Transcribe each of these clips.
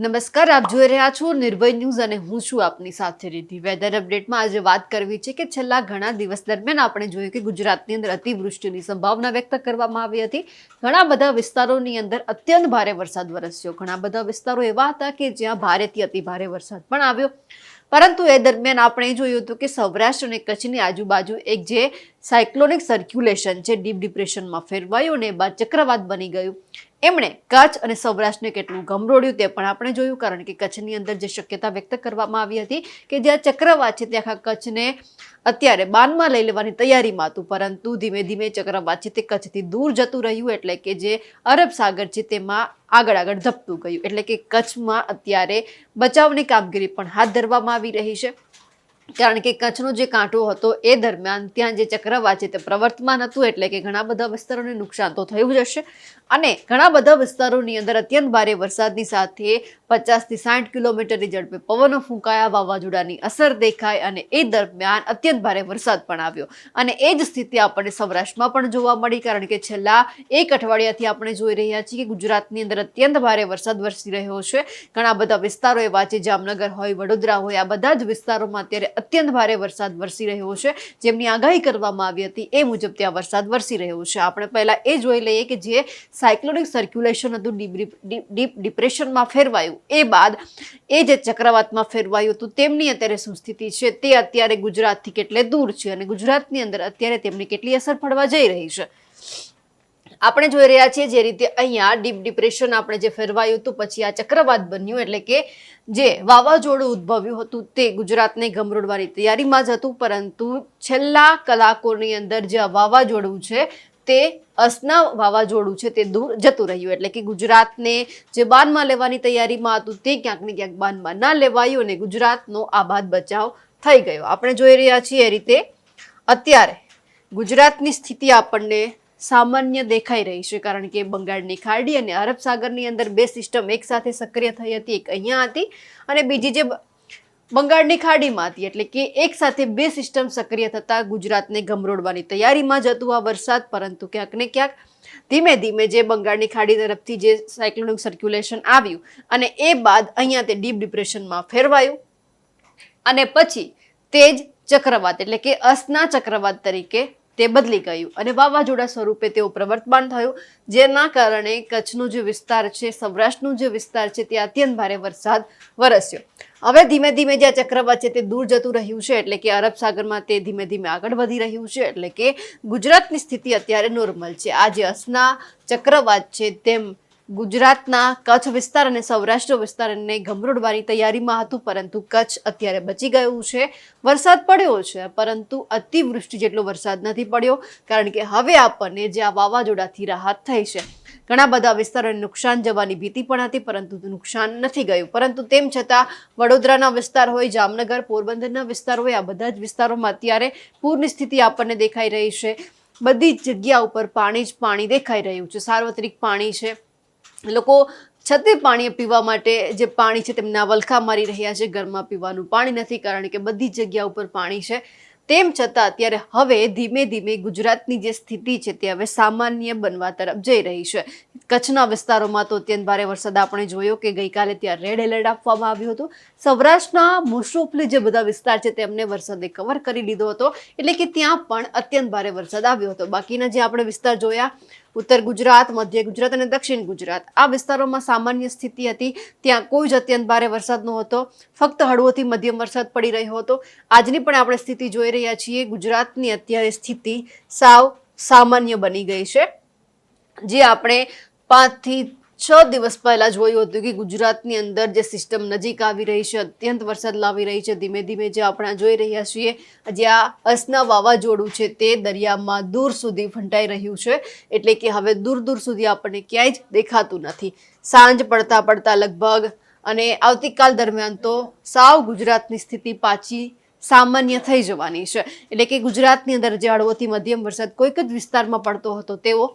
નમસ્કાર, આપ જોઈ રહ્યા છો નિર્ભય ન્યૂઝ અને હું છું આપની સાથે રીતિ વેધર અપડેટમાં આજે વાત કરવી છે કે છેલ્લા ઘણા દિવસ દરમિયાન આપણે જોયું કે ગુજરાતની અંદર અતિવૃષ્ટિની સંભાવના વ્યક્ત કરવામાં આવી હતી. ઘણા બધા વિસ્તારોની અંદર અત્યંત ભારે વરસાદ વરસ્યો. ઘણા બધા વિસ્તારો એવા હતા કે જ્યાં ભારેથી અતિ ભારે વરસાદ પણ આવ્યો. પરંતુ એ દરમિયાન આપણે જોયું હતું કે સૌરાષ્ટ્ર અને કચ્છની આજુબાજુ એક જે સાયક્લોનિક સર્ક્યુલેશન છે ડીપ ડિપ્રેશનમાં ફેરવાયું અને બાદ ચક્રવાત બની ગયું. એમણે કચ્છ અને સૌરાષ્ટ્રને કેટલું ગમરોડ્યું તે પણ આપણે જોયું, કારણ કે કચ્છની અંદર જે શક્યતા વ્યક્ત કરવામાં આવી હતી કે જ્યાં ચક્રવાત છે ત્યાં આખા કચ્છને અત્યારે બાનમાં લઈ લેવાની તૈયારીમાં હતું. પરંતુ ધીમે ધીમે ચક્રવાત છે તે કચ્છથી દૂર જતું રહ્યું, એટલે કે જે અરબ સાગર છે તેમાં આગળ આગળ ધપતું ગયું. એટલે કે કચ્છમાં અત્યારે બચાવની કામગીરી પણ હાથ ધરવામાં આવી રહી છે. કારણ કે કચ્છનો જે કાંઠો હતો એ દરમિયાન ત્યાં જે ચક્રવાત છે તે પ્રવર્તમાન હતું એટલે કે ઘણા બધા વિસ્તારોને નુકસાન તો થયું જ હશે. અને ઘણા બધા વિસ્તારોની અંદર અત્યંત ભારે વરસાદની સાથે પચાસથી સાઠ કિલોમીટરની ઝડપે પવનો ફૂંકાયા, વાવાઝોડાની અસર દેખાય અને એ દરમિયાન અત્યંત ભારે વરસાદ પણ આવ્યો. અને એ જ સ્થિતિ આપણને સૌરાષ્ટ્રમાં પણ જોવા મળી, કારણ કે છેલ્લા એક અઠવાડિયાથી આપણે જોઈ રહ્યા છીએ કે ગુજરાતની અંદર અત્યંત ભારે વરસાદ વરસી રહ્યો છે. ઘણા બધા વિસ્તારો એવા છે, જામનગર હોય, વડોદરા હોય, આ બધા જ વિસ્તારોમાં અત્યારે અત્યંત ભારે વરસાદ વરસી રહ્યો છે. જેમની આગાહી કરવામાં આવી હતી એ મુજબ ત્યાં વરસાદ વરસી રહ્યો છે. આપણે પહેલાં એ જોઈ લઈએ કે જે સાયક્લોનિક સર્ક્યુલેશન હતું ડીપ ડીપ, ડિપ્રેશનમાં ફેરવાયું. એ બાદ એ જે ચક્રવાતમાં ફેરવાયું હતું, તેમની અત્યારે શું સ્થિતિ છે? તે અત્યારે ગુજરાતથી કેટલે દૂર છે અને ગુજરાતની અંદર અત્યારે તેમની કેટલી અસર પડવા જઈ રહી છે? આપણે જોઈ રહ્યા છીએ જે રીતે અહીંયા ડીપ ડિપ્રેશન આપણે જે ફેરવાયું હતું, પછી આ ચક્રવાત બન્યું, એટલે કે જે વાવાઝોડું ઉદ્ભવ્યું હતું, તે ગુજરાતને ગમરોડવાની તૈયારીમાં જ હતું, પરંતુ છેલ્લા કલાકોની અંદર જે આ વાવાઝોડું છે તે અસના વાવાઝોડું છે તે દૂર જતું રહ્યું. એટલે કે ગુજરાતને જે બાનમાં લેવાની તૈયારીમાં હતું તે ક્યાંક ને ક્યાંક બાનમાં ના લેવાયું અને ગુજરાતનો આબાદ બચાવ થઈ ગયો. આપણે જોઈ રહ્યા છીએ એ રીતે અત્યારે ગુજરાતની સ્થિતિ આપણને સામાન્ય દેખાઈ રહી છે, કારણ કે બંગાળની ખાડી અને અરબ સાગરની અંદર બે સિસ્ટમ એકસાથે સક્રિય થઈ હતી, એક અહીંયા હતી અને બીજી જે બંગાળની ખાડીમાં હતી એટલે કે એક સાથે બે સિસ્ટમ સક્રિય થતા ગુજરાતને ગમરોડવાની તૈયારીમાં જ હતું આ વરસાદ. પરંતુ ક્યાંક ને ક્યાંક ધીમે ધીમે જે બંગાળની ખાડી તરફથી જે સાયક્લોનિક સર્ક્યુલેશન આવ્યું અને એ બાદ અહીંયા તે ડીપ ડિપ્રેશનમાં ફેરવાયું. અને પછી તે જ ચક્રવાત એટલે કે અસના ચક્રવાત તરીકે તે બદલી ગયું અને વાવાઝોડા સ્વરૂપે તેઓ પ્રવર્તમાન થયું, જેના કારણે કચ્છનો જે વિસ્તાર છે, સૌરાષ્ટ્રનો જે વિસ્તાર છે, ત્યાં અત્યંત ભારે વરસાદ વરસ્યો. હવે ધીમે ધીમે જે આ ચક્રવાત છે તે દૂર જતું રહ્યું છે, એટલે કે અરબ સાગરમાં તે ધીમે ધીમે આગળ વધી રહ્યું છે, એટલે કે ગુજરાતની સ્થિતિ અત્યારે નોર્મલ છે. આ જે અસના ચક્રવાત છે તેમ ગુજરાતના કચ્છ વિસ્તાર અને સૌરાષ્ટ્ર વિસ્તારને ગમરોડવાની તૈયારીમાં હતું, પરંતુ કચ્છ અત્યારે બચી ગયું છે. વરસાદ પડ્યો છે, પરંતુ અતિવૃષ્ટિ જેટલો વરસાદ નથી પડ્યો, કારણ કે હવે આપણને જે આ વાવાઝોડાથી રાહત થઈ છે ઘણા બધા વિસ્તારોને નુકસાન જવાની ભીતિ પણ હતી, પરંતુ નુકસાન નથી ગયું. પરંતુ તેમ છતાં, વડોદરાના વિસ્તાર હોય, જામનગર, પોરબંદરના વિસ્તાર હોય, આ બધા જ વિસ્તારોમાં અત્યારે પૂરની સ્થિતિ આપણને દેખાઈ રહી છે. બધી જ જગ્યા ઉપર પાણી જ પાણી દેખાઈ રહ્યું છે. સાર્વત્રિક પાણી છે. લોકો છતે પાણી પીવા માટે જે પાણી છે, તેમના વલખા મારી રહ્યા છે. ઘરમાં પીવાનું પાણી નથી કારણ કે બધી જગ્યા ઉપર પાણી છે. તેમ છતાં અત્યારે હવે ધીમે ધીમે ગુજરાતની જે સ્થિતિ છે તે હવે સામાન્ય બનવા તરફ જઈ રહી છે. કચ્છના વિસ્તારોમાં તો અત્યંત ભારે વરસાદ આપણે જોયો કે ગઈકાલે ત્યાં રેડ એલર્ટ આપવામાં આવ્યું હતું. સૌરાષ્ટ્રના મોસ્ટ જે બધા વિસ્તાર છે તેમને વરસાદે કવર કરી લીધો હતો. એટલે કે ત્યાં પણ અત્યંત ભારે વરસાદ આવ્યો હતો. બાકીના જે આપણે વિસ્તાર જોયા ઉત્તર ગુજરાત, મધ્ય ગુજરાત અને દક્ષિણ ગુજરાત. આ વિસ્તારોમાં સામાન્ય સ્થિતિ હતી. ત્યાં કોઈ જ અત્યંત ભારે વરસાદ નહોતો. ફક્ત હળવોથી મધ્યમ વરસાદ પડી રહ્યો હતો. આજની પણ આપણે સ્થિતિ જોઈ રહ્યા છીએ. ગુજરાતની અત્યારે સ્થિતિ સાવ સામાન્ય બની ગઈ છે. જે આપણે પાંચથી છ દિવસ પહેલા જોયું હતું કે ગુજરાતની અંદર જે સિસ્ટમ નજીક આવી રહી છે, અત્યંત વરસાદ લાવી રહી છે, ધીમે ધીમે જે આપણે જોઈ રહ્યા છીએ, જે આ અસના વાવાઝોડું છે તે દરિયામાં દૂર સુધી ફંટાઈ રહ્યું છે, એટલે કે હવે દૂર દૂર સુધી આપણને ક્યાંય જ દેખાતું નથી. સાંજ પડતા પડતા લગભગ અને આવતીકાલ દરમિયાન તો સાવ ગુજરાતની સ્થિતિ પાછી સામાન્ય થઈ જવાની છે. એટલે કે ગુજરાતની અંદર જે હળવોથી મધ્યમ વરસાદ કોઈક જ વિસ્તારમાં પડતો હતો, તેવો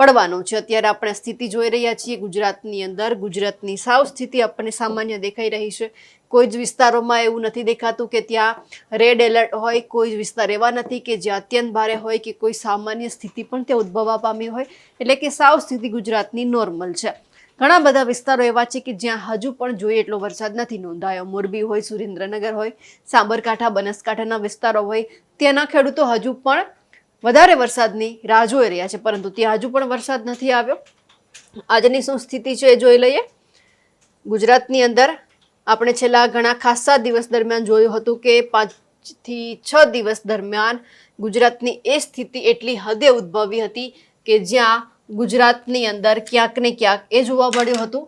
પડવાનો છે. અત્યારે આપણે સ્થિતિ જોઈ રહ્યા છીએ ગુજરાતની અંદર. ગુજરાતની સાવ સ્થિતિ આપણને સામાન્ય દેખાઈ રહી છે. કોઈ જ વિસ્તારોમાં એવું નથી દેખાતું કે ત્યાં રેડ એલર્ટ હોય, કોઈ જ વિસ્તાર એવા નથી કે જ્યાં અત્યંત ભારે હોય કે કોઈ સામાન્ય સ્થિતિ પણ ત્યાં ઉદ્ભવવા પામી હોય. એટલે કે સાવ સ્થિતિ ગુજરાતની નોર્મલ છે. ઘણા બધા વિસ્તારો એવા છે કે જ્યાં હજુ પણ જોઈએ એટલો વરસાદ નથી નોંધાયો. મોરબી હોય, સુરેન્દ્રનગર હોય, સાબરકાંઠા, બનાસકાંઠાના વિસ્તારો હોય, ત્યાંના ખેડૂતો હજુ પણ વધારે વરસાદની રાહ જોઈ રહ્યા છે, પરંતુ ત્યાં હજુ પણ વરસાદ નથી આવ્યો. આજની શું સ્થિતિ છે એ જોઈ લઈએ. ગુજરાતની અંદર આપણે છેલ્લા ઘણા ખાસા દિવસ દરમિયાન જોયું હતું કે પાંચથી છ દિવસ દરમિયાન ગુજરાતની એ સ્થિતિ એટલી હદે ઉદ્ભવી હતી કે જ્યાં ગુજરાતની અંદર ક્યાંક ને ક્યાંક એ જોવા મળ્યું હતું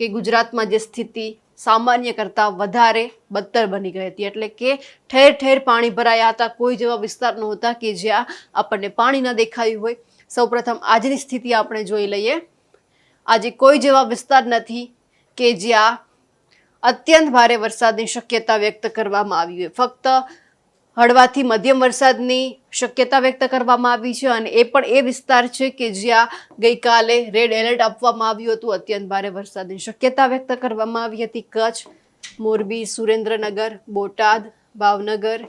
કે ગુજરાતમાં જે સ્થિતિ સામાન્ય કરતાં વધારે બદતર બની ગઈ હતી. એટલે કે ઠેર ઠેર પાણી ભરાયા હતા. કોઈ જેવા વિસ્તાર નહોતા કે જ્યાં આપણને પાણી ન દેખાયું હોય. સૌપ્રથમ આજની સ્થિતિ આપણે જોઈ લઈએ. આજે કોઈ જેવા વિસ્તાર નથી કે જ્યાં અત્યંત ભારે વરસાદની શક્યતા વ્યક્ત કરવામાં આવી હોય. ફક્ત હળવાથી મધ્યમ વરસાદની શક્યતા વ્યક્ત કરવામાં આવી છે અને એ પણ એ વિસ્તાર છે કે જ્યાં ગઈકાલે રેડ એલર્ટ આપવામાં આવ્યું હતું. અત્યંત ભારે વરસાદની શક્યતા વ્યક્ત કરવામાં આવી હતી. કચ્છ, મોરબી, સુરેન્દ્રનગર, બોટાદ, ભાવનગર,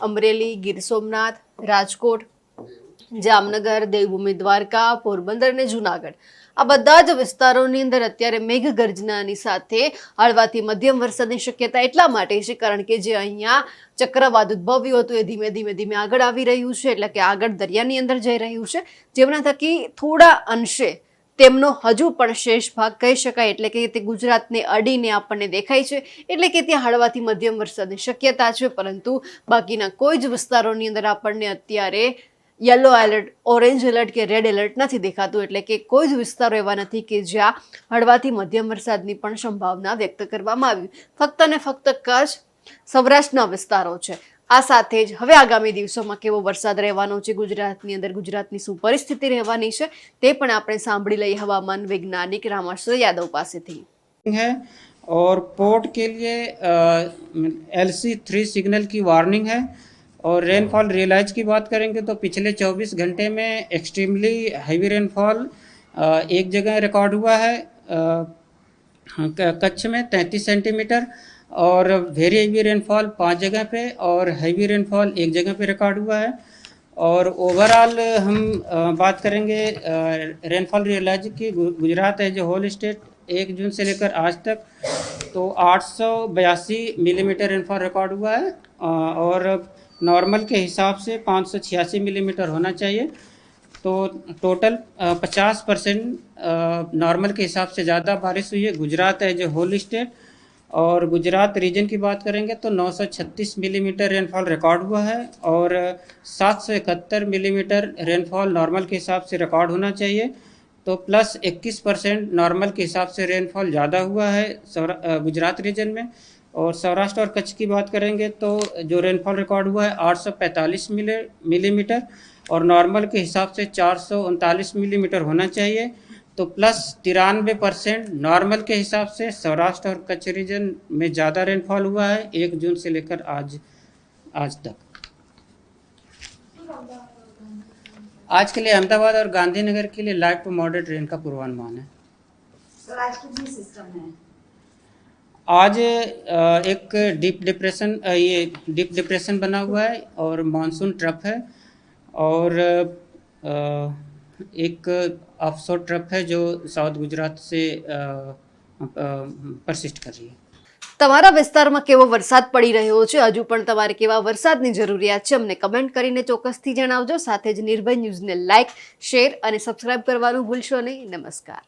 અમરેલી, ગીર સોમનાથ, રાજકોટ જામનગર, દેવભૂમિ, દ્વારકા, પોરબંદર અને જુનાગઢ. આ બધા જ વિસ્તારોની અંદર અત્યારે મેઘગર્જનાની સાથે હળવાથી મધ્યમ વરસાદની શક્યતા એટલા માટે છે, કારણ કે જે અહીંયા ચક્રવાત ઉદ્ભવ્યું હતું એ ધીમે ધીમે ધીમે આગળ આવી રહ્યું છે, એટલે કે આગળ દરિયાની અંદર જઈ રહ્યું છે. જેમના થકી થોડા અંશે તેમનો હજુ પણ શેષ ભાગ કહી શકાય, એટલે કે તે ગુજરાતને અડીને આપણને દેખાય છે, એટલે કે ત્યાં હળવાથી મધ્યમ વરસાદની શક્યતા છે, પરંતુ બાકીના કોઈ જ વિસ્તારોની અંદર આપણને અત્યારે યલો એલર્ટ ઓરેન્જ એલર્ટ કે રેડ એલર્ટ નથી દેખાતું એટલે કે કોઈ જ વિસ્તારો એવા નથી કે જ્યાં હળવાથી મધ્યમ વરસાદની પણ સંભાવના વ્યક્ત કરવામાં આવી ફક્ત ને ફક્ત કચ્છ સૌરાષ્ટ્રના વિસ્તારો છે આ સાથે જ હવે આગામી દિવસોમાં કેવો વરસાદ રહેવાનો છે ગુજરાતની અંદર ગુજરાતની શું પરિસ્થિતિ રહેવાની છે તે પણ આપણે સાંભળી લઈએ હવામાન વૈજ્ઞાનિક રામાશ્ર યાદવ પાસેથી है और पोर्ट के लिए एल सी थ्री सिग्नल की वार्निंग है और रेनफॉल रियलाइज़ की बात करेंगे तो पिछले 24 घंटे में एक्सट्रीमली हैवी रेनफॉल एक जगह रिकॉर्ड हुआ है कच्छ में 33 सेंटीमीटर और वेरी हैवी रेनफॉल पाँच जगह पे और हैवी रेनफॉल एक जगह पे रिकॉर्ड हुआ है। और ओवरऑल हम बात करेंगे रेनफॉल रियलाइज़ की। Gujarat as a whole state एक जून से लेकर आज तक तो आठ सौ बयासी मिलीमीटर रेनफॉल रिकॉर्ड हुआ है और नॉर्मल के हिसाब से पाँच सौ छियासी मिलीमीटर होना चाहिए। तो टोटल पचास परसेंट नॉर्मल के हिसाब से ज़्यादा बारिश हुई है। Gujarat as a whole state, और गुजरात रीजन की बात करेंगे तो 936 मिलीमीटर रेनफॉल रिकॉर्ड हुआ है, और सात सौ इकहत्तर मिलीमीटर रेनफॉल नॉर्मल के हिसाब से रिकॉर्ड होना चाहिए। तो प्लस 21 परसेंट नॉर्मल के हिसाब से रेनफॉल ज़्यादा हुआ है गुजरात रीजन में। और सौराष्ट्र और कच्छ की बात करेंगे तो जो रेनफॉल रिकॉर्ड हुआ है, आठ सौ पैंतालीस मिलीमीटर और नॉर्मल के हिसाब से चार सौ उनतालीस मिलीमीटर होना चाहिए। तो प्लस तिरानवे परसेंट नॉर्मल के हिसाब से सौराष्ट्र और कच्छ रीजन में ज़्यादा रेनफॉल हुआ है, एक जून से लेकर आज आज तक। आज के लिए अहमदाबाद और गांधीनगर के लिए लाइट टू मॉडरेट रेन का पूर्वानुमान है। सर आज सिस्टम है। आज अ, एक डीप डिप्रेशन अ, ये डीप डिप्रेशन बना हुआ है और मानसून ट्रप है और अ, एक ऑफशोर ट्रप है जो साउथ गुजरात से परसिस्ट कर रही है તમારા વિસ્તારમાં કેવો વરસાદ પડી રહ્યો છે હજુ પણ તમારે કેવા વરસાદની જરૂરિયાત છે અમને કમેન્ટ કરીને ચોક્કસથી જણાવજો સાથે જ નિર્ભય ન્યૂઝને લાઇક શેર અને સબસ્ક્રાઇબ કરવાનું ભૂલશો નહીં નમસ્કાર